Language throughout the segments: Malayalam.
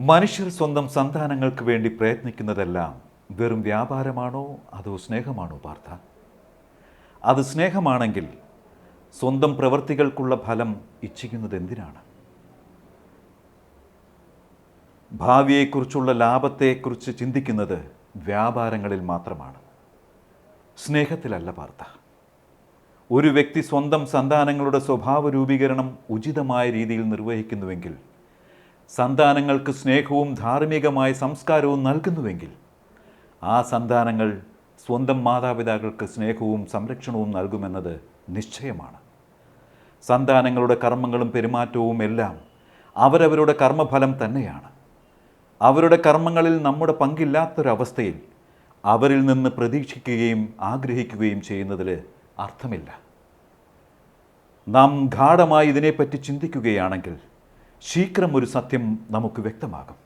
മനുഷ്യർ സ്വന്തം സന്താനങ്ങൾക്ക് വേണ്ടി പ്രയത്നിക്കുന്നതെല്ലാം വെറും വ്യാപാരമാണോ അതോ സ്നേഹമാണോ പാർത്ഥ? അത് സ്നേഹമാണെങ്കിൽ സ്വന്തം പ്രവൃത്തികൾക്കുള്ള ഫലം ഇച്ഛിക്കുന്നത് എന്തിനാണ്? ഭാവിയെക്കുറിച്ചുള്ള ലാഭത്തെക്കുറിച്ച് ചിന്തിക്കുന്നത് വ്യാപാരങ്ങളിൽ മാത്രമാണ്. സ്നേഹത്തിലല്ല പാർത്ഥ. ഒരു വ്യക്തി സ്വന്തം സന്താനങ്ങളുടെ സ്വഭാവ രൂപീകരണം ഉചിതമായ രീതിയിൽ നിർവഹിക്കുന്നുവെങ്കിൽ സന്താനങ്ങൾക്ക് സ്നേഹവും ധാർമ്മികമായ സംസ്കാരവും നൽകുന്നുവെങ്കിൽ ആ സന്താനങ്ങൾ സ്വന്തം മാതാപിതാക്കൾക്ക് സ്നേഹവും സംരക്ഷണവും നൽകുമെന്നത് നിശ്ചയമാണ്. സന്താനങ്ങളുടെ കർമ്മങ്ങളും പെരുമാറ്റവും എല്ലാം അവരവരുടെ കർമ്മഫലം തന്നെയാണ്. അവരുടെ കർമ്മങ്ങളിൽ നമ്മുടെ പങ്കില്ലാത്തൊരവസ്ഥയിൽ അവരിൽ നിന്ന് പ്രതീക്ഷിക്കുകയും ആഗ്രഹിക്കുകയും ചെയ്യുന്നതിൽ അർത്ഥമില്ല. നാം ഗാഠമായി ഇതിനെപ്പറ്റി ചിന്തിക്കുകയാണെങ്കിൽ ശീഘ്രം ഒരു സത്യം നമുക്ക് വ്യക്തമാകും.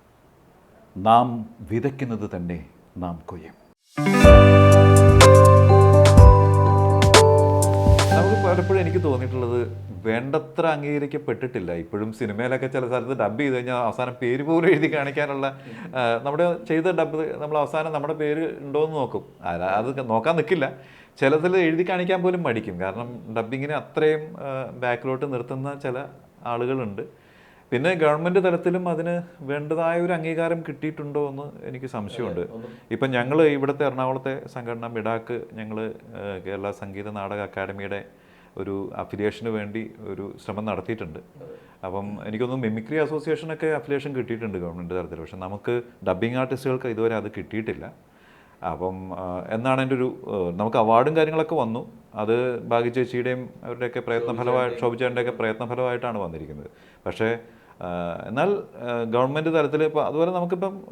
നാം വിതയ്ക്കുന്നത് തന്നെ നാം കൊയ്യും. പലപ്പോഴും എനിക്ക് തോന്നിയിട്ടുള്ളത് വേണ്ടത്ര അംഗീകരിക്കപ്പെട്ടിട്ടില്ല. ഇപ്പോഴും സിനിമയിലൊക്കെ ചില സ്ഥലത്ത് ഡബ് ചെയ്ത് കഴിഞ്ഞാൽ അവസാനം പേര് പോലും എഴുതി കാണിക്കാനുള്ള നമ്മുടെ ചെയ്ത ഡബ് നമ്മൾ അവസാനം നമ്മുടെ പേര് ഉണ്ടോ എന്ന് നോക്കും അത് നോക്കാൻ നിൽക്കില്ല ചിലതിൽ എഴുതി കാണിക്കാൻ പോലും മടിക്കും. കാരണം ഡബിങ്ങിനെ അത്രയും ബാക്കിലോട്ട് നിർത്തുന്ന ചില ആളുകളുണ്ട്. പിന്നെ ഗവൺമെന്റ് തലത്തിലും അതിന് വേണ്ടതായ ഒരു അംഗീകാരം കിട്ടിയിട്ടുണ്ടോ എന്ന് എനിക്ക് സംശയമുണ്ട്. ഇപ്പം ഞങ്ങൾ ഇവിടുത്തെ എറണാകുളത്തെ സംഘടന മിഡാക്ക് ഞങ്ങൾ കേരള സംഗീത നാടക അക്കാദമിയുടെ ഒരു അഫിലിയേഷന് വേണ്ടി ഒരു ശ്രമം നടത്തിയിട്ടുണ്ട്. അപ്പം എനിക്കൊന്നും മിമിക്രി അസോസിയേഷനൊക്കെ അഫിലിയേഷൻ കിട്ടിയിട്ടുണ്ട് ഗവൺമെന്റ് തലത്തിൽ. പക്ഷെ നമുക്ക് ഡബ്ബിംഗ് ആർട്ടിസ്റ്റുകൾക്ക് ഇതുവരെ അത് കിട്ടിയിട്ടില്ല. അപ്പം എന്നാണ് എന്റെ ഒരു നമുക്ക് അവാർഡും കാര്യങ്ങളൊക്കെ വന്നു. അത് ഭാഗ്യ ചേച്ചിയുടെയും അവരുടെയൊക്കെ പ്രയത്നഫലമായി ശോഭിച്ചേന്റെയൊക്കെ പ്രയത്നഫലമായിട്ടാണ് വന്നിരിക്കുന്നത്. പക്ഷേ എന്നാൽ ഗവൺമെന്റ് തലത്തിൽ ഇപ്പോൾ അതുപോലെ നമുക്കിപ്പം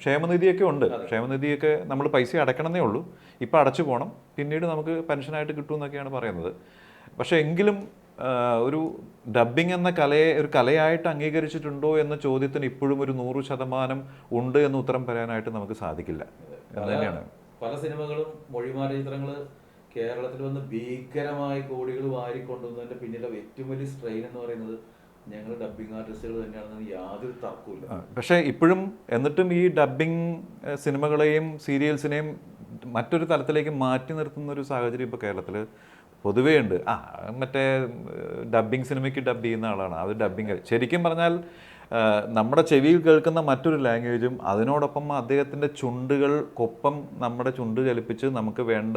ക്ഷേമനിധിയൊക്കെ ഉണ്ട്. ക്ഷേമനിധിയൊക്കെ നമ്മൾ പൈസ അടയ്ക്കണമെന്നേ ഉള്ളൂ. ഇപ്പം അടച്ചു പോകണം. പിന്നീട് നമുക്ക് പെൻഷനായിട്ട് കിട്ടും എന്നൊക്കെയാണ് പറയുന്നത്. പക്ഷേ എങ്കിലും ഒരു ഡബ്ബിംഗ് എന്ന കലയെ ഒരു കലയായിട്ട് അംഗീകരിച്ചിട്ടുണ്ടോ എന്ന ചോദ്യത്തിന് ഇപ്പോഴും ഒരു നൂറ് ശതമാനം ഉണ്ട് എന്ന് ഉത്തരം പറയാനായിട്ട് നമുക്ക് സാധിക്കില്ല. എന്ന് തന്നെയാണ്. പല സിനിമകളും മൊഴിമാറ്റ ചിത്രങ്ങൾ കേരളത്തിൽ വന്ന് ഭീകരമായി കോടികൾ വാരിക്കൊണ്ടുവന്നതിന്റെ പിന്നിലെ ഏറ്റവും വലിയ സ്ട്രെയിൻ എന്ന് പറയുന്നത് ഞങ്ങൾ ഡബ്ബിംഗ് ആർട്ടിസ്റ്റുകൾ തന്നെയാണെന്ന് യാതൊരു തർക്കമില്ല പക്ഷേ ഇപ്പോഴും എന്നിട്ടും ഈ ഡബ്ബിംഗ് സിനിമകളെയും സീരിയൽസിനെയും മറ്റൊരു തലത്തിലേക്ക് മാറ്റി നിർത്തുന്ന ഒരു സാഹചര്യം ഇപ്പോൾ കേരളത്തിൽ പൊതുവേ ഉണ്ട്. ആ മറ്റേ ഡബ്ബിംഗ് സിനിമയ്ക്ക് ഡബ് ചെയ്യുന്ന ആളാണ്. അത് ഡബ്ബിംഗ് ശരിക്കും പറഞ്ഞാൽ നമ്മുടെ ചെവിയിൽ കേൾക്കുന്ന മറ്റൊരു ലാംഗ്വേജും അതിനോടൊപ്പം അദ്ദേഹത്തിന്റെ ചുണ്ടുകൾക്കൊപ്പം നമ്മുടെ ചുണ്ട് ചലിപ്പിച്ച് നമുക്ക് വേണ്ട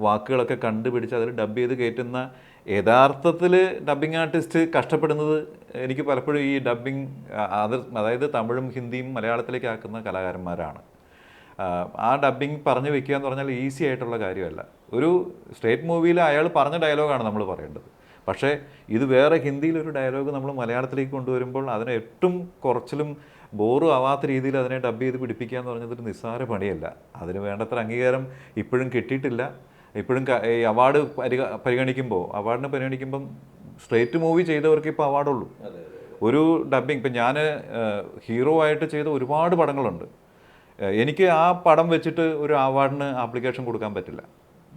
വാക്കുകളൊക്കെ കണ്ടുപിടിച്ച് അതിൽ ഡബ് ചെയ്ത് കയറ്റുന്ന യഥാർത്ഥത്തിൽ ഡബ്ബിംഗ് ആർട്ടിസ്റ്റ് കഷ്ടപ്പെടുന്നത് എനിക്ക് പലപ്പോഴും ഈ ഡബ്ബിംഗ് അതിർ അതായത് തമിഴും ഹിന്ദിയും മലയാളത്തിലേക്ക് ആക്കുന്ന കലാകാരന്മാരാണ്. ആ, ഡബ്ബിംഗ് പറഞ്ഞു വെക്കുക എന്ന് പറഞ്ഞാൽ ഈസി ആയിട്ടുള്ള കാര്യമല്ല. ഒരു സ്റ്റേറ്റ് മൂവിയിൽ അയാൾ പറഞ്ഞ ഡയലോഗാണ് നമ്മൾ പറയേണ്ടത്. പക്ഷേ ഇത് വേറെ ഹിന്ദിയിൽ ഒരു ഡയലോഗ് നമ്മൾ മലയാളത്തിലേക്ക് കൊണ്ടുവരുമ്പോൾ അതിനെ ഏറ്റവും കുറച്ചിലും ബോറും ആവാത്ത രീതിയിൽ അതിനെ ഡബ് ചെയ്ത് പിടിപ്പിക്കുക എന്ന് പറഞ്ഞത് ഒരു നിസ്സാര പണിയല്ല. അതിന് വേണ്ടത്ര അംഗീകാരം ഇപ്പോഴും കിട്ടിയിട്ടില്ല. ഇപ്പോഴും ഈ അവാർഡ് പരിഗ പരിഗണിക്കുമ്പോൾ അവാർഡിനെ പരിഗണിക്കുമ്പം സ്ട്രേറ്റ് മൂവി ചെയ്തവർക്ക് ഇപ്പോൾ അവാർഡുള്ളൂ ഒരു ഡബ്ബിംഗ് ഇപ്പം ഞാൻ ഹീറോ ആയിട്ട് ചെയ്ത ഒരുപാട് പടങ്ങളുണ്ട്. എനിക്ക് ആ പടം വെച്ചിട്ട് ഒരു അവാർഡിന് ആപ്ലിക്കേഷൻ കൊടുക്കാൻ പറ്റില്ല.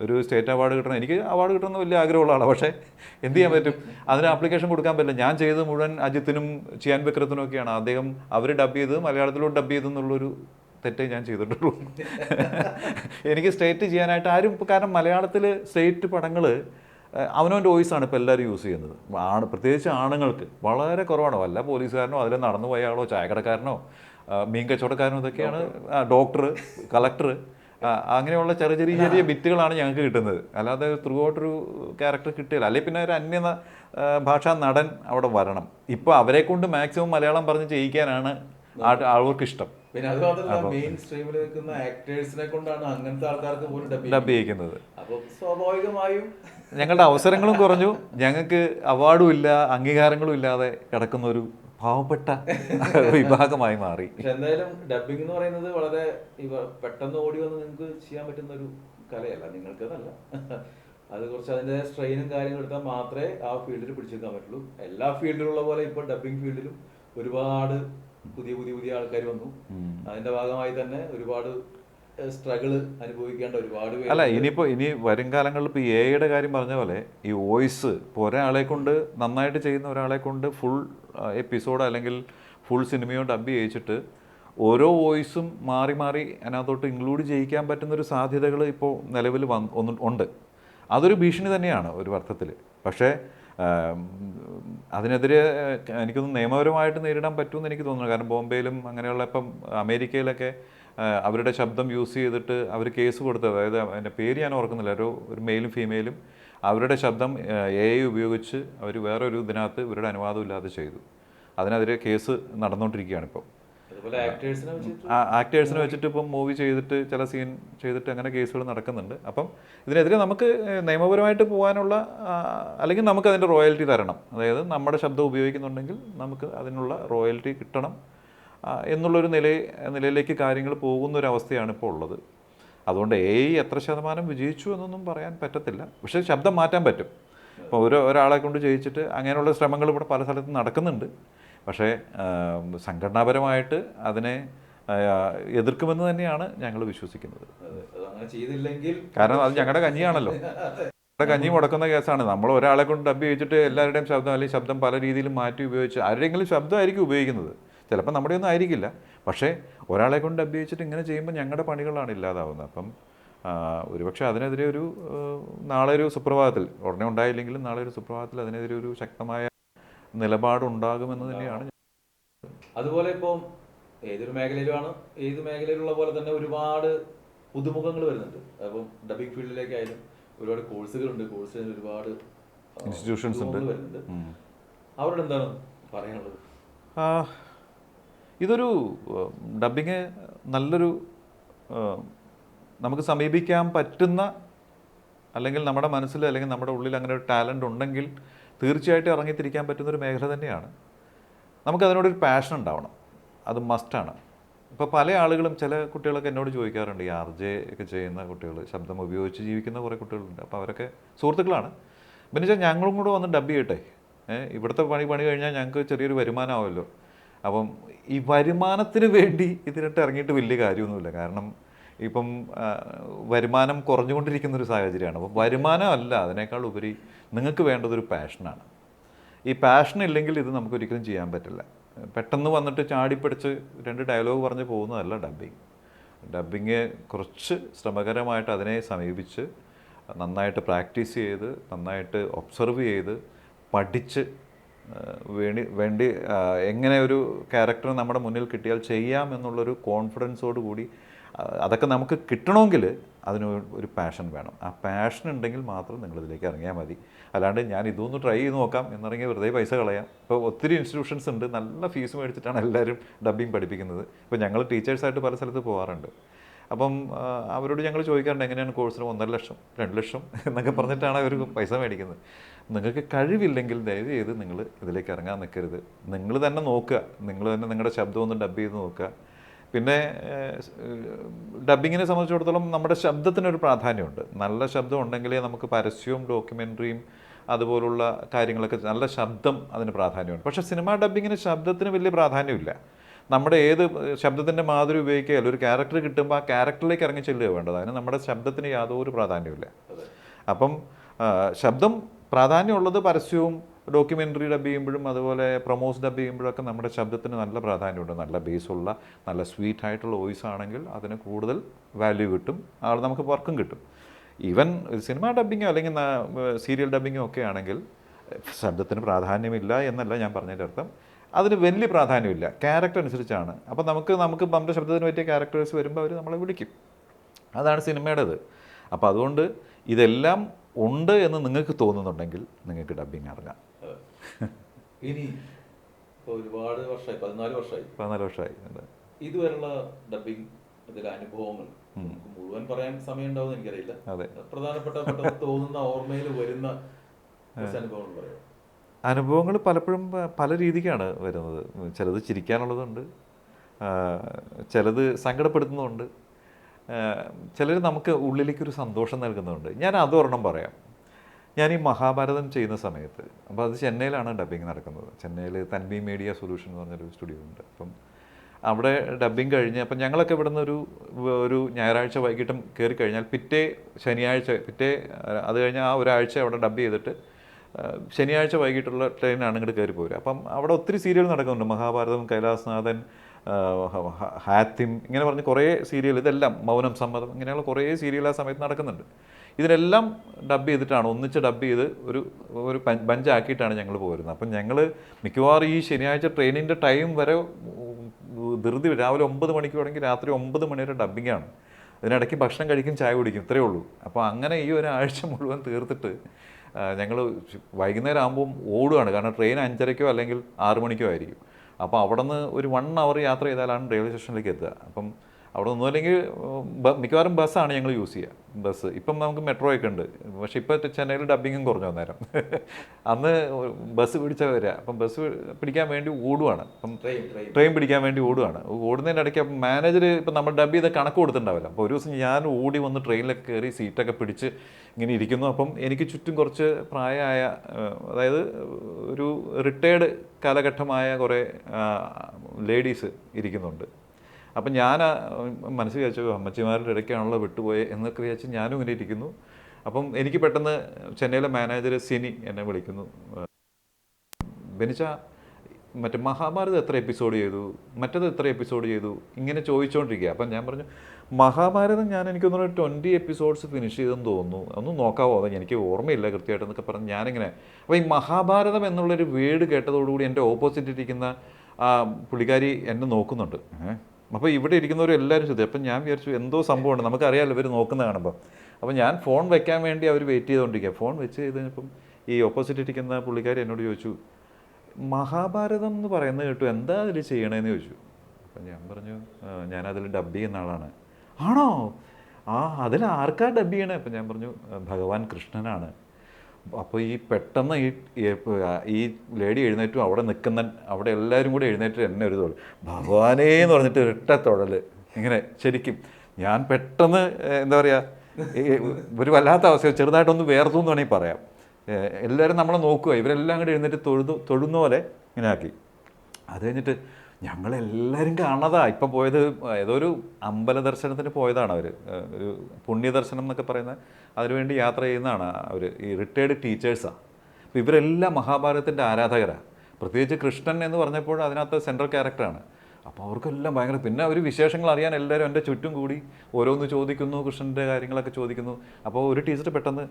ഒരു സ്റ്റേറ്റ് അവാർഡ് കിട്ടണം. എനിക്ക് അവാർഡ് കിട്ടണമെന്ന് വലിയ ആഗ്രഹമുള്ള ആളാണ് പക്ഷേ എന്ത് ചെയ്യാൻ പറ്റും? അതിന് ആപ്ലിക്കേഷൻ കൊടുക്കാൻ പറ്റില്ല. ഞാൻ ചെയ്തത് മുഴുവൻ അജിത്തിനും ചിയാൻ ബക്രത്തിനും ഒക്കെയാണ്. അദ്ദേഹം അവർ ഡബ് ചെയ്ത് മലയാളത്തിലോട്ട് ഡബ് ചെയ്തെന്നുള്ളൊരു തെറ്റേ ഞാൻ ചെയ്തിട്ടുള്ളൂ. എനിക്ക് സ്റ്റേറ്റ് ചെയ്യാനായിട്ട് ആരും കാരണം മലയാളത്തിൽ സ്റ്റേറ്റ് പടങ്ങൾ അവനവന്റെ വോയിസാണ് ഇപ്പോൾ എല്ലാവരും യൂസ് ചെയ്യുന്നത്. ആണ് പ്രത്യേകിച്ച് ആണുങ്ങൾക്ക് വളരെ കുറവാണ്. വല്ല പോലീസുകാരനോ അതിൽ നടന്നു പോയ ആളോ ചായക്കടക്കാരനോ മീൻ കച്ചവടക്കാരനോ ഇതൊക്കെയാണ് ഡോക്ടർ. കളക്ടർ അങ്ങനെയുള്ള ചെറിയ ചെറിയ ചെറിയ ബിറ്റുകളാണ് ഞങ്ങൾക്ക് കിട്ടുന്നത്. അല്ലാതെ ത്രൂ ഒരു ക്യാരക്ടർ കിട്ടിയില്ല. അല്ലെങ്കിൽ പിന്നെ ഒരു അന്യ ഭാഷാ നടൻ അവിടെ വരണം. ഇപ്പോൾ അവരെ കൊണ്ട് മാക്സിമം മലയാളം പറഞ്ഞ് ചെയ്യിക്കാനാണ് ആൾക്കിഷ്ടം ആൾക്കാർക്ക് ഇഷ്ടം പിന്നെ അത് മാത്രമല്ല മെയിൻ സ്ട്രീമിൽ നിൽക്കുന്ന ആക്ടേഴ്സിനെ കൊണ്ടാണ് അങ്ങനത്തെ ആൾക്കാർക്ക് പോലും ഡബ് ചെയ്യിക്കുന്നത്. അപ്പൊ സ്വാഭാവികമായും ഞങ്ങളുടെ അവസരങ്ങളും കുറഞ്ഞു. ഞങ്ങൾക്ക് അവാർഡും ഇല്ല അംഗീകാരങ്ങളും ഇല്ലാതെ കിടക്കുന്ന ഒരു പാവപ്പെട്ട വിഭാഗമായി മാറി. പക്ഷെ എന്തായാലും ഡബിംഗ് എന്ന് പറയുന്നത് വളരെ ഇവ പെട്ടെന്ന് ഓടി വന്ന് നിങ്ങൾക്ക് ചെയ്യാൻ പറ്റുന്ന ഒരു കലയല്ല. നിങ്ങൾക്ക് നല്ല അത് കുറച്ച് അതിന്റെ സ്ട്രെയിനും കാര്യങ്ങളും എടുത്താൽ മാത്രമേ ആ ഫീൽഡിൽ പിടിച്ചെടുക്കാൻ പറ്റുള്ളൂ. എല്ലാ ഫീൽഡിലുള്ള പോലെ ഇപ്പോൾ ഡബിംഗ് ഫീൽഡിലും ഒരുപാട് പുതിയ പുതിയ പുതിയ ആൾക്കാർ വന്നു. അതിന്റെ ഭാഗമായി തന്നെ ഒരുപാട് സ്ട്രഗിൾ അനുഭവിക്കേണ്ട ഒരുപാട് അല്ല ഇനിയിപ്പോൾ ഇനി വരും കാലങ്ങളിൽ ഇപ്പോൾ എയുടെ കാര്യം പറഞ്ഞ പോലെ ഈ വോയിസ് ഇപ്പോൾ ഒരാളെ കൊണ്ട് നന്നായിട്ട് ചെയ്യുന്ന ഒരാളെ കൊണ്ട് ഫുൾ എപ്പിസോഡ് അല്ലെങ്കിൽ ഫുൾ സിനിമയോ ഡബ് ചെയ്യിച്ചിട്ട് ഓരോ വോയിസും മാറി മാറി അതിനകത്തോട്ട് ഇൻക്ലൂഡ് ചെയ്യിക്കാൻ പറ്റുന്ന ഒരു സാധ്യതകൾ ഇപ്പോൾ നിലവിൽ വന്ന് ഉണ്ട്. അതൊരു ഭീഷണി തന്നെയാണ് ഒരു അർത്ഥത്തിൽ പക്ഷേ അതിനെതിരെ എനിക്കൊന്ന് നിയമപരമായിട്ട് നേരിടാൻ പറ്റുമെന്ന് എനിക്ക് തോന്നുന്നു കാരണം ബോംബെയിലും അങ്ങനെയുള്ള ഇപ്പം അമേരിക്കയിലൊക്കെ അവരുടെ ശബ്ദം യൂസ് ചെയ്തിട്ട് അവർ കേസ് കൊടുത്തത്. അതായത് എന്റെ പേര് ഞാൻ ഓർക്കുന്നില്ല. ഒരു ഒരു മെയിലും ഫീമെയിലും അവരുടെ ശബ്ദം എ ഐ ഉപയോഗിച്ച് അവർ വേറൊരു ഇതിനകത്ത് ഇവരുടെ അനുവാദം ഇല്ലാതെ ചെയ്തു. അതിനെതിരെ കേസ് നടന്നുകൊണ്ടിരിക്കുകയാണ് ഇപ്പോൾ ആക്ടേഴ്സിനെ വെച്ചിട്ട് ആക്ടേഴ്സിനെ വെച്ചിട്ട് ഇപ്പം മൂവി ചെയ്തിട്ട് ചില സീൻ ചെയ്തിട്ട് അങ്ങനെ കേസുകൾ നടക്കുന്നുണ്ട്. അപ്പം ഇതിനെതിരെ നമുക്ക് നിയമപരമായിട്ട് പോകാനുള്ള അല്ലെങ്കിൽ നമുക്ക് അതിന്റെ റോയൽറ്റി തരണം. അതായത് നമ്മുടെ ശബ്ദം ഉപയോഗിക്കുന്നുണ്ടെങ്കിൽ നമുക്ക് അതിനുള്ള റോയൽറ്റി കിട്ടണം എന്നുള്ളൊരു നില നിലയിലേക്ക് കാര്യങ്ങൾ പോകുന്ന ഒരു അവസ്ഥയാണ് ഇപ്പോൾ ഉള്ളത്. അതുകൊണ്ട് എ എത്ര ശതമാനം വിജയിച്ചു എന്നൊന്നും പറയാൻ പറ്റത്തില്ല. പക്ഷേ ശബ്ദം മാറ്റാൻ പറ്റും. ഇപ്പോൾ ഒരു ഒരാളെ കൊണ്ട് ജയിച്ചിട്ട് അങ്ങനെയുള്ള ശ്രമങ്ങൾ ഇവിടെ പല സ്ഥലത്തും നടക്കുന്നുണ്ട്. പക്ഷേ സംഘടനാപരമായിട്ട് അതിനെ എതിർക്കുമെന്ന് തന്നെയാണ് ഞങ്ങൾ വിശ്വസിക്കുന്നത്. കാരണം അത് ഞങ്ങളുടെ കഞ്ഞിയാണല്ലോ. ഞങ്ങളുടെ കഞ്ഞി മുടക്കുന്ന കേസാണ്. നമ്മൾ ഒരാളെ കൊണ്ട് ഡബ് ചെയ്യിച്ചിട്ട് എല്ലാവരുടെയും ശബ്ദം അല്ലെങ്കിൽ ശബ്ദം പല രീതിയിലും മാറ്റി ഉപയോഗിച്ച് ആരുടെയെങ്കിലും ശബ്ദമായിരിക്കും ഉപയോഗിക്കുന്നത്. ചിലപ്പോൾ നമ്മുടെ ഒന്നും ആയിരിക്കില്ല. പക്ഷേ ഒരാളെ കൊണ്ട് ഡബ് ചെയ്യിച്ചിട്ട് ഇങ്ങനെ ചെയ്യുമ്പോൾ ഞങ്ങളുടെ പണികളാണ് ഇല്ലാതാവുന്നത്. അപ്പം ഒരുപക്ഷെ അതിനെതിരെ ഒരു നാളെ ഒരു സുപ്രഭാതത്തിൽ ഉടനെ ഉണ്ടായില്ലെങ്കിലും നാളെ ഒരു സുപ്രഭാതത്തിൽ അതിനെതിരെ ഒരു ശക്തമായ നിലപാടുണ്ടാകുമെന്ന് തന്നെയാണ് അതുപോലെ ഇപ്പം ഏതൊരു മേഖലയിലുമാണ് ഏത് മേഖലയിലുള്ള പോലെ തന്നെ ഒരുപാട് പുതുമുഖങ്ങൾ വരുന്നുണ്ട് അപ്പം ഡബിങ് ഫീൽഡിലേക്കായാലും ഒരുപാട് കോഴ്സുകളുണ്ട് കോഴ്സുകൾ ഒരുപാട് ഇൻസ്റ്റിറ്റ്യൂഷൻസ് ഉണ്ട്. വരുന്നുണ്ട്. അവരോട് എന്താണ് പറയാനുള്ളത് ഇതൊരു ഡബിങ് നല്ലൊരു നമുക്ക് സമീപിക്കാൻ പറ്റുന്ന അല്ലെങ്കിൽ നമ്മുടെ മനസ്സിൽ അല്ലെങ്കിൽ നമ്മുടെ ഉള്ളിൽ അങ്ങനെ ഒരു ടാലന്റ് ഉണ്ടെങ്കിൽ തീർച്ചയായിട്ടും ഇറങ്ങിത്തിരിക്കാൻ പറ്റുന്നൊരു മേഖല തന്നെയാണ്. നമുക്കതിനോടൊരു പാഷൻ ഉണ്ടാവണം. അത് മസ്റ്റാണ് ഇപ്പോൾ പല ആളുകളും ചില കുട്ടികളൊക്കെ എന്നോട് ചോദിക്കാറുണ്ട് ഈ ആർ ജെ ഒക്കെ ചെയ്യുന്ന കുട്ടികൾ ശബ്ദം ഉപയോഗിച്ച് ജീവിക്കുന്ന കുറേ കുട്ടികളുണ്ട്. അപ്പോൾ അവരൊക്കെ സുഹൃത്തുക്കളാണ്. പിന്നെ വെച്ചാൽ ഞങ്ങളും കൂടെ വന്ന് ഡബ് ചെയ്യട്ടെ? ഇവിടുത്തെ പണി പണി കഴിഞ്ഞാൽ ഞങ്ങൾക്ക് ചെറിയൊരു വരുമാനമാവുമല്ലോ അപ്പം ഈ വരുമാനത്തിന് വേണ്ടി ഇതിനിട്ട് ഇറങ്ങിയിട്ട് വലിയ കാര്യമൊന്നുമില്ല. കാരണം ഇപ്പം വരുമാനം കുറഞ്ഞുകൊണ്ടിരിക്കുന്ന ഒരു സാഹചര്യമാണ്. അപ്പം വരുമാനം അല്ല അതിനേക്കാൾ ഉപരി നിങ്ങൾക്ക് വേണ്ടതൊരു പാഷനാണ്. ഈ പാഷൻ ഇല്ലെങ്കിൽ ഇത് നമുക്ക് ഒരിക്കലും ചെയ്യാൻ പറ്റില്ല. പെട്ടെന്ന് വന്നിട്ട് ചാടിപ്പിടിച്ച് രണ്ട് ഡയലോഗ് പറഞ്ഞ് പോകുന്നതല്ല ഡബ്ബിങ് ഡബ്ബിങ് കുറച്ച് ശ്രമകരമായിട്ട് അതിനെ സമീപിച്ച് നന്നായിട്ട് പ്രാക്ടീസ് ചെയ്ത് നന്നായിട്ട് ഒബ്സർവ് ചെയ്ത് പഠിച്ച് വേണ്ടി വേണ്ടി എങ്ങനെ ഒരു ക്യാരക്ടർ നമ്മുടെ മുന്നിൽ കിട്ടിയാൽ ചെയ്യാം എന്നുള്ളൊരു കോൺഫിഡൻസോട് കൂടി അതൊക്കെ നമുക്ക് കിട്ടണമെങ്കിൽ അതിന് ഒരു പാഷൻ വേണം. ആ പാഷൻ ഉണ്ടെങ്കിൽ മാത്രം നിങ്ങളിതിലേക്ക് ഇറങ്ങിയാൽ മതി. അല്ലാണ്ട് ഞാൻ ഇതൊന്ന് ട്രൈ ചെയ്ത് നോക്കാം. എന്നിറങ്ങി വെറുതെ പൈസ കളയാം. ഇപ്പോൾ ഒത്തിരി ഇൻസ്റ്റിറ്റ്യൂഷൻസ് ഉണ്ട്. നല്ല ഫീസ് മേടിച്ചിട്ടാണ് എല്ലാവരും ഡബ്ബിങ് പഠിപ്പിക്കുന്നത്. ഇപ്പോൾ ഞങ്ങൾ ടീച്ചേഴ്സായിട്ട് പല സ്ഥലത്ത് പോകാറുണ്ട് അപ്പം അവരോട് ഞങ്ങൾ ചോദിക്കാറുണ്ട് എങ്ങനെയാണ് കോഴ്സിന് ഒന്നര ലക്ഷം രണ്ട് ലക്ഷം? എന്നൊക്കെ പറഞ്ഞിട്ടാണ് അവർ പൈസ മേടിക്കുന്നത്. നിങ്ങൾക്ക് കഴിവില്ലെങ്കിൽ ദയവ് ചെയ്ത് നിങ്ങൾ ഇതിലേക്ക് ഇറങ്ങാൻ നിൽക്കരുത്. നിങ്ങൾ തന്നെ നോക്കുക. നിങ്ങൾ തന്നെ നിങ്ങളുടെ ശബ്ദം ഒന്ന് ഡബ് ചെയ്ത് നോക്കുക. പിന്നെ ഡബിങ്ങിനെ സംബന്ധിച്ചിടത്തോളം നമ്മുടെ ശബ്ദത്തിനൊരു പ്രാധാന്യമുണ്ട്. നല്ല ശബ്ദം ഉണ്ടെങ്കിലേ നമുക്ക് പരസ്യവും ഡോക്യുമെന്ററിയും അതുപോലുള്ള കാര്യങ്ങളൊക്കെ നല്ല ശബ്ദം അതിന് പ്രാധാന്യമുണ്ട്. പക്ഷേ സിനിമ ഡബിങ്ങിന് ശബ്ദത്തിന് വലിയ പ്രാധാന്യമില്ല. നമ്മുടെ ഏത് ശബ്ദത്തിന്റെ മാതിരി ഉപയോഗിക്കുകയല്ല ഒരു ക്യാരക്ടർ കിട്ടുമ്പോൾ ആ ക്യാരക്ടറിലേക്ക് ഇറങ്ങി ചെല്ലുക വേണ്ടത്. അതിന് നമ്മുടെ ശബ്ദത്തിന് യാതൊരു പ്രാധാന്യമില്ല അപ്പം ശബ്ദം പ്രാധാന്യമുള്ളത് പരസ്യവും ഡോക്യുമെന്ററി ഡബ് ചെയ്യുമ്പോഴും അതുപോലെ പ്രൊമോസ് ഡബ് ചെയ്യുമ്പോഴൊക്കെ നമ്മുടെ ശബ്ദത്തിന് നല്ല പ്രാധാന്യമുണ്ട്. നല്ല ബേസുള്ള നല്ല സ്വീറ്റ് ആയിട്ടുള്ള വോയിസ് ആണെങ്കിൽ അതിന് കൂടുതൽ വാല്യൂ കിട്ടും. ആൾ നമുക്ക് വർക്കും കിട്ടും. ഈവൻ സിനിമ ഡബിങ്ങോ അല്ലെങ്കിൽ സീരിയൽ ഡബിങ്ങോ ഒക്കെ ആണെങ്കിൽ ശബ്ദത്തിന് പ്രാധാന്യമില്ല എന്നല്ല ഞാൻ പറഞ്ഞതിന്റെ അർത്ഥം. അതിന് വലിയ പ്രാധാന്യമില്ല. ക്യാരക്ടർ അനുസരിച്ചാണ്. അപ്പോൾ നമുക്ക് നമുക്ക് നമ്മുടെ ശബ്ദത്തിന് പറ്റിയ ക്യാരക്ടേഴ്സ് വരുമ്പോൾ അവർ നമ്മളെ വിളിക്കും. അതാണ് സിനിമയുടേത്. അപ്പോൾ അതുകൊണ്ട് ഇതെല്ലാം ഉണ്ട് എന്ന് നിങ്ങൾക്ക് തോന്നുന്നുണ്ടെങ്കിൽ നിങ്ങൾക്ക് ഡബ്ബിങ് ഇറങ്ങാം. ഇനി ഒരുപാട് വർഷമായി പതിനാല് വർഷമായി പതിനാല് വർഷമായി ഇതുവരെയുള്ള ഡബിങ് ഇതിലെ അനുഭവങ്ങൾ മുഴുവൻ പറയാൻ സമയം ഉണ്ടാവും എനിക്കറിയില്ല പ്രധാനപ്പെട്ട തോന്നുന്ന ഓർമ്മയിൽ വരുന്ന അനുഭവങ്ങൾ പറയാം. അനുഭവങ്ങൾ പലപ്പോഴും പല രീതിക്കാണ് വരുന്നത്. ചിലത് ചിരിക്കാനുള്ളതുണ്ട് ചിലത് സങ്കടപ്പെടുത്തുന്നുണ്ട് ചിലർ നമുക്ക് ഉള്ളിലേക്കൊരു സന്തോഷം നൽകുന്നുണ്ട് ഞാൻ അതൊരെണ്ണം പറയാം. ഞാൻ ഈ മഹാഭാരതം ചെയ്യുന്ന സമയത്ത് അപ്പോൾ അത് ചെന്നൈയിലാണ് ഡബ്ബിങ് നടക്കുന്നത്. ചെന്നൈയിൽ തൻവി മീഡിയ സൊല്യൂഷൻ എന്ന് പറഞ്ഞൊരു സ്റ്റുഡിയോ ഉണ്ട്. അപ്പം അവിടെ ഡബ്ബിങ് കഴിഞ്ഞ് അപ്പം ഞങ്ങളൊക്കെ ഇവിടുന്ന് ഒരു ഒരു ഞായറാഴ്ച വൈകിട്ടും കയറി കഴിഞ്ഞാൽ പിറ്റേ ശനിയാഴ്ച പിറ്റേ അത് കഴിഞ്ഞ് ആ ഒരാഴ്ച അവിടെ ഡബ് ചെയ്തിട്ട് ശനിയാഴ്ച വൈകിട്ടുള്ള ട്രെയിനാണ് ഇങ്ങോട്ട് കയറി പോരുക. അപ്പം അവിടെ ഒത്തിരി സീരിയൽ നടക്കുന്നുണ്ട്. മഹാഭാരതം കൈലാസനാഥൻ ഹാത്തിം ഇങ്ങനെ പറഞ്ഞ് കുറേ സീരിയൽ ഇതെല്ലാം മൗനം സമ്മതം ഇങ്ങനെയുള്ള കുറേ സീരിയൽ ആ സമയത്ത് നടക്കുന്നുണ്ട്. ഇതിനെല്ലാം ഡബ് ചെയ്തിട്ടാണ് ഒന്നിച്ച് ഡബ് ചെയ്ത് ഒരു ഒരു ബഞ്ചാക്കിയിട്ടാണ് ഞങ്ങൾ പോരുന്നത്. അപ്പം ഞങ്ങൾ മിക്കവാറും ഈ ശനിയാഴ്ച ട്രെയിനിന്റെ ടൈം വരെ ധൃതി രാവിലെ ഒമ്പത് മണിക്ക് തുടങ്ങി രാത്രി ഒമ്പത് മണി വരെ ഡബ്ബിങ്ങാണ് അതിനിടയ്ക്ക് ഭക്ഷണം കഴിക്കും ചായ കുടിക്കും ഇത്രയേ ഉള്ളൂ. അപ്പോൾ അങ്ങനെ ഈ ഒരാഴ്ച മുഴുവൻ തീർത്തിട്ട് ഞങ്ങൾ വൈകുന്നേരം ആകുമ്പോൾ ഓടുകയാണ് കാരണം ട്രെയിൻ അഞ്ചരയ്ക്കോ അല്ലെങ്കിൽ ആറു മണിക്കോ ആയിരിക്കും. അപ്പോൾ അവിടെ നിന്ന് ഒരു വൺ അവർ യാത്ര ചെയ്താലാണ് റെയിൽവേ സ്റ്റേഷനിലേക്ക് എത്തുക. അപ്പം അവിടെ ഒന്നുമില്ലെങ്കിൽ അല്ലെങ്കിൽ മിക്കവാറും ബസ്സാണ് ഞങ്ങൾ യൂസ് ചെയ്യുക. ബസ്. ഇപ്പം നമുക്ക് മെട്രോ ഒക്കെ ഉണ്ട്. പക്ഷേ ഇപ്പോൾ ചെന്നൈയിൽ ഡബിങ്ങും കുറഞ്ഞു വന്നേരം അന്ന് ബസ് പിടിച്ചാൽ വരിക അപ്പം ബസ് പിടിക്കാൻ വേണ്ടി ഓടുവാണ്. അപ്പം ട്രെയിൻ പിടിക്കാൻ വേണ്ടി ഓടുവാണ്. ഓടുന്നതിന്റെ ഇടയ്ക്ക് അപ്പം മാനേജർ ഇപ്പം നമ്മൾ ഡബ് ചെയ്ത കണക്ക് കൊടുത്തിട്ടുണ്ടാവില്ല. അപ്പോൾ ഒരു ദിവസം ഞാൻ ഓടി വന്ന് ട്രെയിനിലൊക്കെ കയറി സീറ്റൊക്കെ പിടിച്ച് ഇങ്ങനെ ഇരിക്കുന്നു. അപ്പം എനിക്ക് ചുറ്റും കുറച്ച് പ്രായമായ അതായത് ഒരു റിട്ടയേർഡ് കാലഘട്ടമായ കുറേ ലേഡീസ് ഇരിക്കുന്നുണ്ട്. അപ്പം ഞാൻ മനസ്സിൽ വിചാരിച്ചു അമ്മച്ചിമാരുടെ ഇടയ്ക്കാണല്ലോ വിട്ടുപോയെ എന്നൊക്കെ വിചാരിച്ച് ഞാനും ഇങ്ങനെ ഇരിക്കുന്നു. അപ്പം എനിക്ക് പെട്ടെന്ന് ചെന്നൈയിലെ മാനേജർ സിനി എന്നെ വിളിക്കുന്നു. ബെനിച്ച മറ്റേ മഹാഭാരതം എത്ര എപ്പിസോഡ് ചെയ്തു? മറ്റത് എത്ര എപ്പിസോഡ് ചെയ്തു? ഇങ്ങനെ ചോദിച്ചുകൊണ്ടിരിക്കുക അപ്പം ഞാൻ പറഞ്ഞു മഹാഭാരതം ഞാൻ എനിക്ക് തോന്നുന്നു ട്വന്റി എപ്പിസോഡ്സ് ഫിനിഷ് ചെയ്തെന്ന് തോന്നുന്നു. ഒന്ന് നോക്കാവോ? അത് എനിക്ക് ഓർമ്മയില്ല കൃത്യമായിട്ട് എന്നൊക്കെ പറഞ്ഞ് ഞാനിങ്ങനെ. അപ്പോൾ ഈ മഹാഭാരതം എന്നുള്ളൊരു വേർഡ് കേട്ടതോടുകൂടി എന്റെ ഓപ്പോസിറ്റ് ഇരിക്കുന്ന പുള്ളിക്കാരി എന്നെ നോക്കുന്നുണ്ട്. അപ്പോൾ ഇവിടെ ഇരിക്കുന്നവരും എല്ലാവരും ശ്രദ്ധിച്ചു അപ്പം ഞാൻ വിചാരിച്ചു എന്തോ സംഭവമുണ്ട്. നമുക്കറിയാമല്ലോ ഇവർ നോക്കുന്ന കാണുമ്പോൾ അപ്പോൾ ഞാൻ ഫോൺ വെക്കാൻ വേണ്ടി അവർ വെയിറ്റ് ചെയ്തുകൊണ്ടിരിക്കുക ഫോൺ വെച്ച് ചെയ്ത് കഴിഞ്ഞപ്പം ഈ ഓപ്പോസിറ്റ് ഇരിക്കുന്ന പുള്ളിക്കാരി എന്നോട് ചോദിച്ചു മഹാഭാരതം എന്ന് പറയുന്നത് കേട്ടു. എന്താ അതിൽ ചെയ്യണേന്ന് ചോദിച്ചു. അപ്പം ഞാൻ പറഞ്ഞു "ആ, ഞാനതിൽ ഡബ് ചെയ്യുന്ന ആളാണ്. ആണോ? ആ അതിൽ ആർക്കാ ഡബ് ചെയ്യണേ? അപ്പം ഞാൻ പറഞ്ഞു "ആ, ഭഗവാൻ കൃഷ്ണനാണ്. അപ്പോൾ ഈ പെട്ടെന്ന് ഈ ഈ- ലേഡി എഴുന്നേറ്റും അവിടെ നിൽക്കുന്ന അവിടെ എല്ലാവരും കൂടി എഴുന്നേറ്റ് എന്നെ ഒരു തൊഴിൽ. ഭഗവാനേ എന്ന് പറഞ്ഞിട്ട് ഒരിട്ട തൊഴൽ ഇങ്ങനെ ശരിക്കും ഞാൻ പെട്ടെന്ന് എന്താ പറയുക ഒരു വല്ലാത്ത അവസ്ഥ ചെറുതായിട്ടൊന്ന് വേർത്തു എന്ന് വേണമെങ്കിൽ പറയാം. എല്ലാവരും നമ്മളെ നോക്കുക. ഇവരെല്ലാം കൂടി എഴുന്നേറ്റ് തൊഴുതു തൊഴുന്ന പോലെ ഇങ്ങനെ ആക്കി. അത് കഴിഞ്ഞിട്ട് ഞങ്ങളെല്ലാവരും കാണാതാ. ഇപ്പം പോയത് ഏതോ ഒരു അമ്പല ദർശനത്തിന് പോയതാണ് അവർ ഒരു പുണ്യ ദർശനം എന്നൊക്കെ പറയുന്ന അതിനുവേണ്ടി യാത്ര ചെയ്യുന്നതാണ് അവർ ഈ റിട്ടയർഡ് ടീച്ചേഴ്സാണ് അപ്പോൾ ഇവരെല്ലാം മഹാഭാരതത്തിന്റെ ആരാധകരാണ് പ്രത്യേകിച്ച് കൃഷ്ണൻ എന്ന് പറഞ്ഞപ്പോൾ അതിനകത്ത് സെൻട്രൽ ക്യാരക്ടറാണ്. അപ്പോൾ അവർക്കെല്ലാം ഭയങ്കര പിന്നെ ഒരു വിശേഷങ്ങൾ അറിയാൻ എല്ലാവരും എന്റെ ചുറ്റും കൂടി ഓരോന്ന് ചോദിക്കുന്നു കൃഷ്ണന്റെ കാര്യങ്ങളൊക്കെ ചോദിക്കുന്നു. അപ്പോൾ ഒരു ടീച്ചർ പെട്ടെന്ന്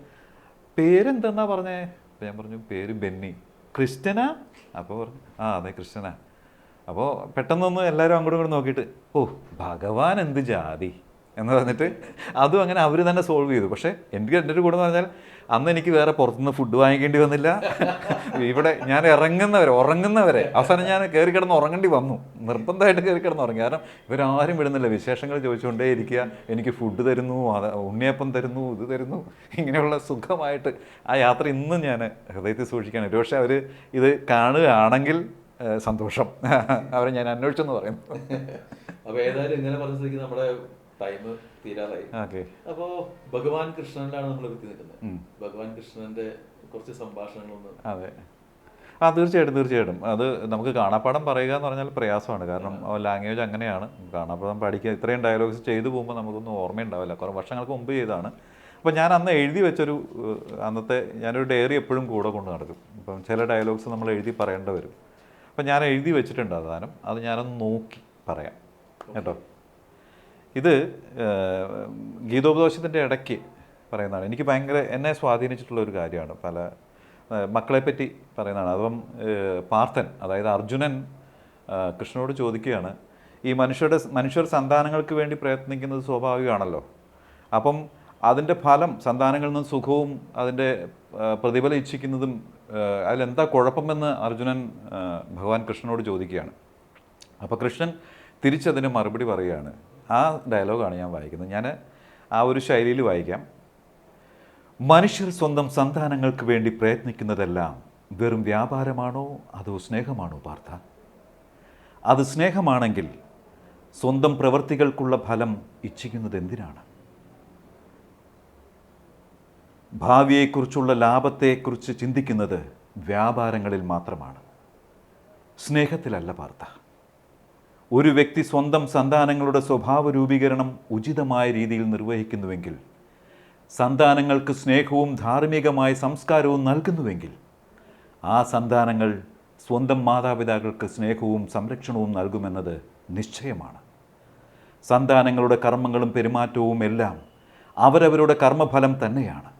പേരെന്തെന്നാ പറഞ്ഞേ? ഞാൻ പറഞ്ഞു പേര് ബെന്നി. ക്രിസ്ത്യനാ അപ്പോൾ പറഞ്ഞു ആ അതെ ക്രിസ്ത്യനാ അപ്പോൾ പെട്ടെന്നൊന്ന് എല്ലാവരും അങ്ങോട്ടും ഇങ്ങോട്ട് നോക്കിയിട്ട് ഓ ഭഗവാൻ എന്ത് ജാതി? എന്ന് പറഞ്ഞിട്ട് അതും അങ്ങനെ അവർ തന്നെ സോൾവ് ചെയ്തു. പക്ഷേ എനിക്ക് എന്റെ ഒരു കൂടെ എന്ന് പറഞ്ഞാൽ അന്ന് എനിക്ക് വേറെ പുറത്തുനിന്ന് ഫുഡ് വാങ്ങിക്കേണ്ടി വന്നില്ല. ഇവിടെ ഞാൻ ഇറങ്ങുന്നവരെ ഉറങ്ങുന്നവരെ. അവസാനം ഞാൻ കയറി കിടന്ന് ഉറങ്ങേണ്ടി വന്നു. നിർബന്ധമായിട്ട് കയറി കിടന്ന് ഉറങ്ങി. കാരണം ഇവരാരും വിടുന്നില്ല. വിശേഷങ്ങൾ ചോദിച്ചുകൊണ്ടേ ഇരിക്കുക. എനിക്ക് ഫുഡ് തരുന്നു ഉണ്ണിയപ്പം തരുന്നു ഇത് തരുന്നു. ഇങ്ങനെയുള്ള സുഖമായിട്ട് ആ യാത്ര ഇന്നും ഞാൻ ഹൃദയത്തിൽ സൂക്ഷിക്കുകയാണ്. ഒരു പക്ഷേ അവർ ഇത് കാണുകയാണെങ്കിൽ സന്തോഷം. അവരെ ഞാൻ അന്വേഷിച്ചെന്ന് പറയുന്നു. അപ്പൊ ഏതായാലും ഇങ്ങനെ പറഞ്ഞ സ്ഥിതിക്ക് നമ്മുടെ ടൈം തീരാറായി. അപ്പോൾ അപ്പോ ഭഗവാൻ കൃഷ്ണനിലാണ് നമ്മൾ എത്തി നിൽക്കുന്നത്. ഭഗവാൻ കൃഷ്ണന്റെ കുറച്ച് സംഭാഷണങ്ങളൊന്ന് അതെ. ആ തീർച്ചയായിട്ടും തീർച്ചയായിട്ടും. അത് നമുക്ക് കാണാപ്പാടം പറയുക എന്ന് പറഞ്ഞാൽ പ്രയാസമാണ്. കാരണം ലാംഗ്വേജ് അങ്ങനെയാണ്. കാണാപ്പാടം പഠിക്കുക ഇത്രയും ഡയലോഗ്സ് ചെയ്തു പോകുമ്പോൾ നമുക്കൊന്നും ഓർമ്മയുണ്ടാവില്ല. കുറേ വർഷങ്ങൾക്ക് മുമ്പ് ചെയ്തതാണ്. അപ്പോൾ ഞാൻ അന്ന് എഴുതി വെച്ചൊരു അന്നത്തെ ഞാനൊരു ഡയറി എപ്പോഴും കൂടെ കൊണ്ട് നടക്കും. അപ്പം ചില ഡയലോഗ്സ് നമ്മൾ എഴുതി പറയേണ്ടി വരും. അപ്പം ഞാൻ എഴുതി വെച്ചിട്ടുണ്ട് അത് സാധനം അത് ഞാനൊന്ന് നോക്കി പറയാം. കേട്ടോ. ഇത് ഗീതോപദേശത്തിന്റെ ഇടയ്ക്ക് പറയുന്നതാണ്. എനിക്ക് ഭയങ്കര എന്നെ സ്വാധീനിച്ചിട്ടുള്ള ഒരു കാര്യമാണ്. പല മക്കളെപ്പറ്റി പറയുന്നതാണ്. അപ്പം പാർത്ഥൻ അതായത് അർജുനൻ കൃഷ്ണനോട് ചോദിക്കുകയാണ് ഈ മനുഷ്യരുടെ മനുഷ്യർ സന്താനങ്ങൾക്ക് വേണ്ടി പ്രയത്നിക്കുന്നത് സ്വാഭാവികമാണല്ലോ. അപ്പം അതിന്റെ ഫലം സന്താനങ്ങളിൽ നിന്ന് സുഖവും അതിന്റെ പ്രതിഫലം ഇച്ഛിക്കുന്നതും അതിലെന്താ കുഴപ്പമെന്ന് അർജുനൻ ഭഗവാൻ കൃഷ്ണനോട് ചോദിക്കുകയാണ്. അപ്പോൾ കൃഷ്ണൻ തിരിച്ചതിന് മറുപടി പറയുകയാണ്. ആ ഡയലോഗാണ് ഞാൻ വായിക്കുന്നത്. ഞാൻ ആ ഒരു ശൈലിയിൽ വായിക്കാം. മനുഷ്യർ സ്വന്തം സന്താനങ്ങൾക്ക് വേണ്ടി പ്രയത്നിക്കുന്നതെല്ലാം വെറും വ്യാപാരമാണോ അതോ സ്നേഹമാണോ പാർത്ഥ? അത് സ്നേഹമാണെങ്കിൽ സ്വന്തം പ്രവൃത്തികൾക്കുള്ള ഫലം ഇച്ഛിക്കുന്നത് എന്തിനാണ് ഭാവിയെക്കുറിച്ചുള്ള ലാഭത്തെക്കുറിച്ച് ചിന്തിക്കുന്നത് വ്യാപാരങ്ങളിൽ മാത്രമാണ്. സ്നേഹത്തിലല്ല വാർത്ത. ഒരു വ്യക്തി സ്വന്തം സന്താനങ്ങളുടെ സ്വഭാവ രൂപീകരണം ഉചിതമായ രീതിയിൽ നിർവഹിക്കുന്നുവെങ്കിൽ സന്താനങ്ങൾക്ക് സ്നേഹവും ധാർമ്മികമായ സംസ്കാരവും നൽകുന്നുവെങ്കിൽ ആ സന്താനങ്ങൾ സ്വന്തം മാതാപിതാക്കൾക്ക് സ്നേഹവും സംരക്ഷണവും നൽകുമെന്നത് നിശ്ചയമാണ്. സന്താനങ്ങളുടെ കർമ്മങ്ങളും പെരുമാറ്റവും എല്ലാം അവരവരുടെ കർമ്മഫലം തന്നെയാണ്.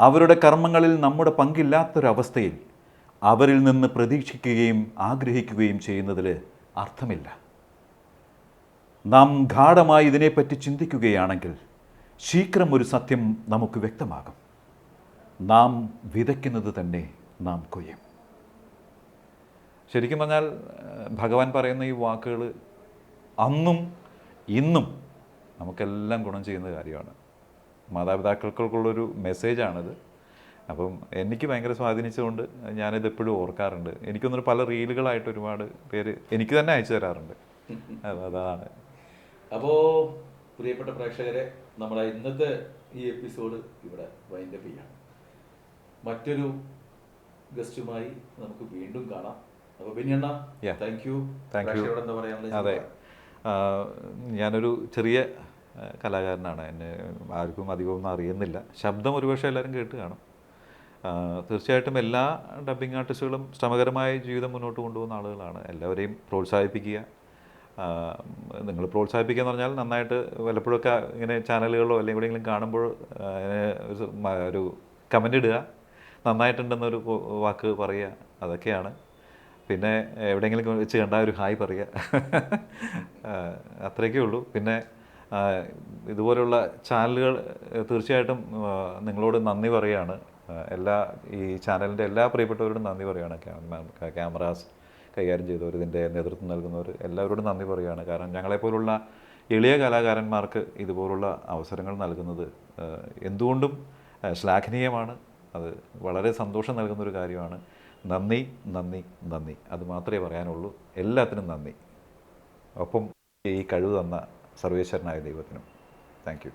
അവരുടെ കർമ്മങ്ങളിൽ നമ്മുടെ പങ്കില്ലാത്തൊരവസ്ഥയിൽ അവരിൽ നിന്ന് പ്രതീക്ഷിക്കുകയും ആഗ്രഹിക്കുകയും ചെയ്യുന്നതിൽ അർത്ഥമില്ല. നാം ഗാഠമായി ഇതിനെപ്പറ്റി ചിന്തിക്കുകയാണെങ്കിൽ ശീഘ്രം ഒരു സത്യം നമുക്ക് വ്യക്തമാകും. നാം വിതയ്ക്കുന്നത് തന്നെ നാം കൊയ്യും. ശരിക്കും പറഞ്ഞാൽ ഭഗവാൻ പറയുന്ന ഈ വാക്കുകൾ അന്നും ഇന്നും നമുക്കെല്ലാം ഗുണം ചെയ്യുന്ന കാര്യമാണ്. മാതാപിതാക്കൾക്കുള്ളൊരു മെസ്സേജാണിത്. അപ്പം എനിക്ക് ഭയങ്കര സ്വാധീനിച്ചതുകൊണ്ട് ഞാനിത് എപ്പോഴും ഓർക്കാറുണ്ട്. എനിക്കൊന്നൊരു പല റീലുകളായിട്ട് ഒരുപാട് പേര് എനിക്ക് തന്നെ അയച്ചു തരാറുണ്ട്. അത് അതാണ്. അപ്പോ പ്രിയപ്പെട്ട പ്രേക്ഷകരെ നമ്മുടെ ഇന്നത്തെ ഈ എപ്പിസോഡ് ഇവിടെ വൈൻഡപ്പ് ചെയ്യാം. മറ്റൊരു ഗസ്റ്റുമായി നമുക്ക് വീണ്ടും കാണാം. അപ്പൊ പിന്നെണ്ണ Yeah. Thank you Thank you. പ്രേക്ഷകരോട് എന്താ പറയാനുള്ളത്? അതെ. ഞാനൊരു ചെറിയ കലാകാരനാണ്. എന്നെ ആർക്കും അധികമൊന്നും അറിയുന്നില്ല. ശബ്ദം ഒരുപക്ഷെ എല്ലാവരും കേട്ട് കാണും. തീർച്ചയായിട്ടും എല്ലാ ഡബ്ബിംഗ് ആർട്ടിസ്റ്റുകളും ശ്രമകരമായ ജീവിതം മുന്നോട്ട് കൊണ്ടുപോകുന്ന ആളുകളാണ്. എല്ലാവരെയും പ്രോത്സാഹിപ്പിക്കുക. നിങ്ങൾ പ്രോത്സാഹിപ്പിക്കുക എന്ന് പറഞ്ഞാൽ നന്നായിട്ട് വല്ലപ്പോഴൊക്കെ ഇങ്ങനെ ചാനലുകളോ അല്ലെങ്കിൽ എവിടെയെങ്കിലും കാണുമ്പോൾ ഒരു കമന്റ് ഇടുക. നന്നായിട്ടുണ്ടെന്നൊരു വാക്ക് പറയുക. അതൊക്കെയാണ്. പിന്നെ എവിടെയെങ്കിലും വെച്ച് കണ്ടാൽ ഒരു ഹായ് പറയുക. അത്രയൊക്കെ ഉള്ളൂ. പിന്നെ ആ, ഇതുപോലുള്ള ചാനലുകൾ തീർച്ചയായിട്ടും നിങ്ങളോട് നന്ദി പറയുകയാണ് എല്ലാ ഈ ചാനലിന്റെ എല്ലാ പ്രിയപ്പെട്ടവരോടും നന്ദി പറയുകയാണ് ക്യാമറ ക്യാമറാസ് കൈകാര്യം ചെയ്തവർ ഇതിന്റെ നേതൃത്വം നൽകുന്നവർ എല്ലാവരോടും നന്ദി പറയുകയാണ് കാരണം ഞങ്ങളെപ്പോലുള്ള എളിയ കലാകാരന്മാർക്ക് ഇതുപോലുള്ള അവസരങ്ങൾ നൽകുന്നത് എന്തുകൊണ്ടും ശ്ലാഘനീയമാണ്. അത് വളരെ സന്തോഷം നൽകുന്നൊരു കാര്യമാണ്. നന്ദി നന്ദി നന്ദി. അത് മാത്രമേ പറയാനുള്ളൂ. എല്ലാത്തിനും നന്ദി. ഒപ്പം ഈ കഴിവ് തന്ന സർവേശ്വരനായ ദൈവത്തിനും. Thank you.